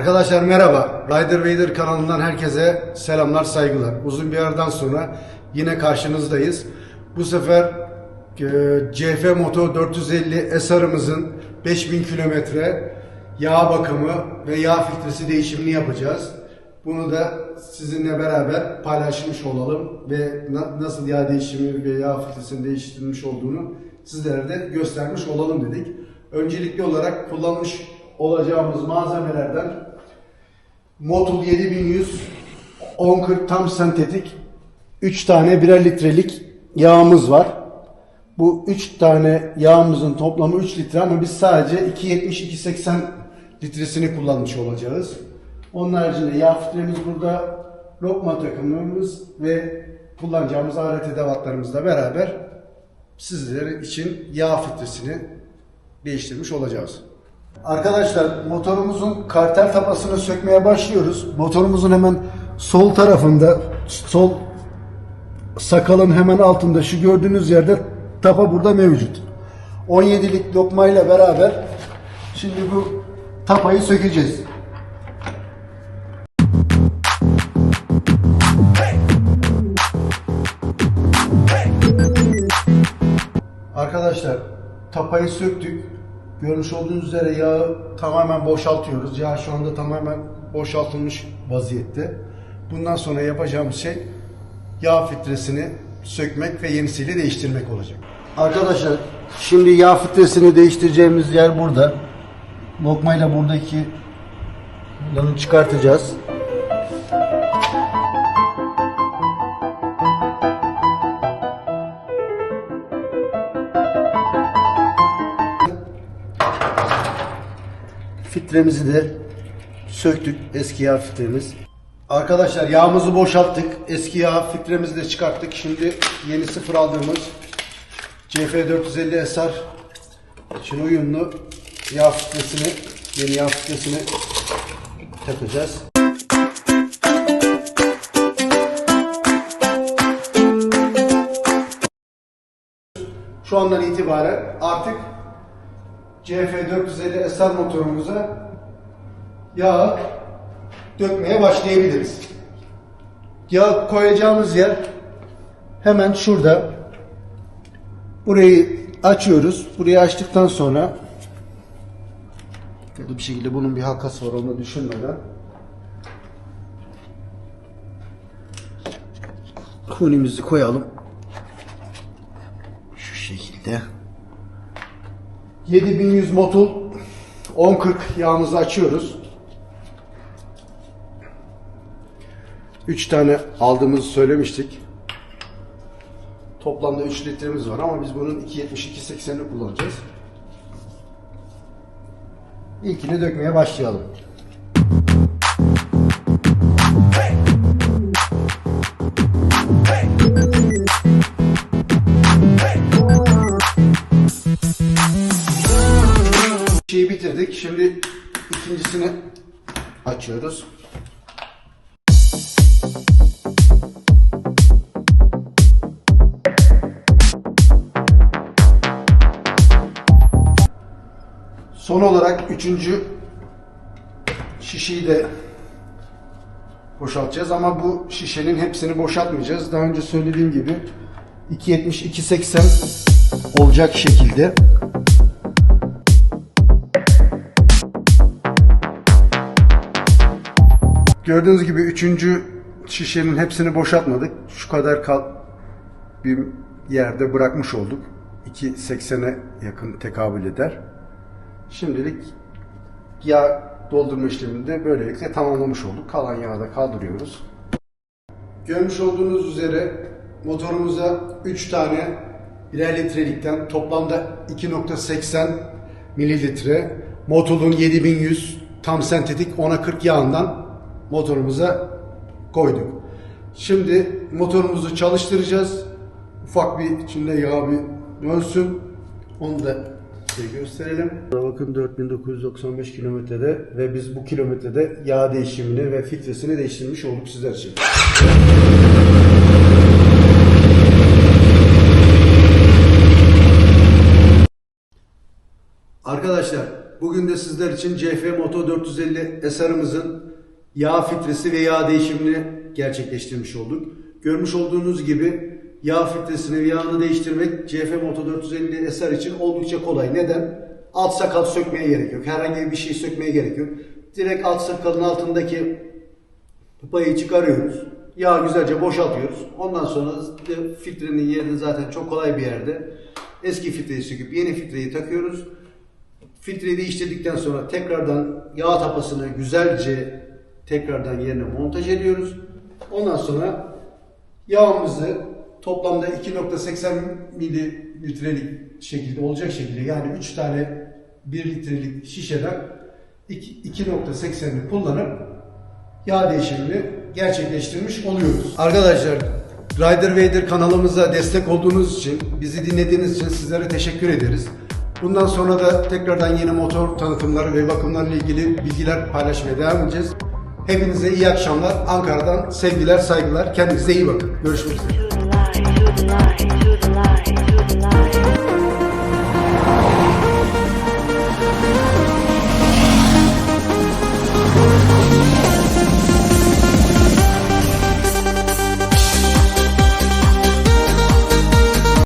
Arkadaşlar merhaba. Rider Vader kanalından herkese selamlar, saygılar. Uzun bir aradan sonra yine karşınızdayız. Bu sefer e, CF Moto 450 SR'ımızın 5000 kilometre yağ bakımı ve yağ filtresi değişimini yapacağız. Bunu da sizinle beraber paylaşmış olalım ve na- nasıl yağ değişimi ve yağ filtresinin değiştirilmiş olduğunu sizlere de göstermiş olalım dedik. Öncelikli olarak kullanmış olacağımız malzemelerden Motul 7100 1040 tam sentetik 3 tane birer litrelik yağımız var. Bu 3 tane yağımızın toplamı 3 litre ama biz sadece 270-280 litresini kullanmış olacağız. Onun haricinde yağ filtremiz burada, lokma takımımız ve kullanacağımız alet edevatlarımızla beraber sizler için yağ filtresini değiştirmiş olacağız. Arkadaşlar motorumuzun karter tapasını sökmeye başlıyoruz. Motorumuzun hemen sol tarafında, sol sakalın hemen altında şu gördüğünüz yerde tapa burada mevcut. 17'lik lokmayla beraber şimdi bu tapayı sökeceğiz. Arkadaşlar tapayı söktük. Görmüş olduğunuz üzere yağı tamamen boşaltıyoruz. Yağ şu anda tamamen boşaltılmış vaziyette. Bundan sonra yapacağımız şey yağ filtresini sökmek ve yenisiyle değiştirmek olacak. Arkadaşlar şimdi yağ filtresini değiştireceğimiz yer burada. Lokmayla buradaki lanı çıkartacağız. Filtremizi de söktük. Eski yağ filtremiz. Arkadaşlar yağımızı boşalttık. Eski yağ filtremizi de çıkarttık. Şimdi yeni sıfır aldığımız CF450 SR için uyumlu yağ filtresini, yeni yağ filtresini takacağız. Şu andan itibaren artık CF450 SR motorumuza yağ dökmeye başlayabiliriz. Yağ koyacağımız yer hemen şurada. Burayı açıyoruz. Burayı açtıktan sonra Burada bir şekilde bunun bir halkası var onu düşünmeden hunimizi koyalım. Şu şekilde. 7100 motul 1040 yağımızı açıyoruz. 3 tane aldığımızı söylemiştik. Toplamda 3 litremiz var ama biz bunun 2.70-2.80'ini kullanacağız. İlkini dökmeye başlayalım. Şeyi bitirdik. Şimdi ikincisini açıyoruz. Son olarak üçüncü şişeyi de boşaltacağız ama bu şişenin hepsini boşaltmayacağız. Daha önce söylediğim gibi 2.70-2.80 olacak şekilde Gördüğünüz gibi üçüncü şişenin hepsini boşaltmadık. Şu kadar kal bir yerde bırakmış olduk. 2.80'e yakın tekabül eder. Şimdilik yağ doldurma işlemini de böylelikle tamamlamış olduk. Kalan yağı da kaldırıyoruz. Görmüş olduğunuz üzere motorumuza 3 tane birer litrelikten toplamda 2.80 mililitre Motol'un 7100 tam sentetik 10'a 40 yağından motorumuza koyduk. Şimdi motorumuzu çalıştıracağız. Ufak bir içinde yağ bir dönsün. Onu da size gösterelim. Bakın 4995 kilometrede ve biz bu kilometrede yağ değişimini ve filtresini değiştirmiş olduk sizler için. Arkadaşlar Bugün de sizler için CF Moto 450 SR'ımızın yağ filtresi ve yağ değişimini gerçekleştirmiş olduk. Görmüş olduğunuz gibi yağ filtresini ve yağını değiştirmek CF Moto 450 SR için oldukça kolay. Neden? Alt sakal sökmeye gerek yok. Herhangi bir şey sökmeye gerek yok. Direkt alt sakalın altındaki payı çıkarıyoruz. Yağı güzelce boşaltıyoruz. Ondan sonra filtrenin yerini zaten çok kolay bir yerde. Eski filtreyi söküp yeni filtreyi takıyoruz. Filtreyi değiştirdikten sonra tekrardan yağ tapasını güzelce tekrardan yerine montaj ediyoruz. Ondan sonra yağımızı toplamda 2.80 mililitrelik şekilde olacak şekilde yani 3 tane 1 litrelik şişeden iki- 2.80'ini kullanıp yağ değişimini gerçekleştirmiş oluyoruz. Arkadaşlar Rider Vader kanalımıza destek olduğunuz için, bizi dinlediğiniz için sizlere teşekkür ederiz. Bundan sonra da tekrardan yeni motor tanıtımları ve bakımlarla ilgili bilgiler paylaşmaya devam edeceğiz. Hepinize iyi akşamlar. Ankara'dan sevgiler, saygılar. Kendinize iyi bakın. Görüşmek üzere.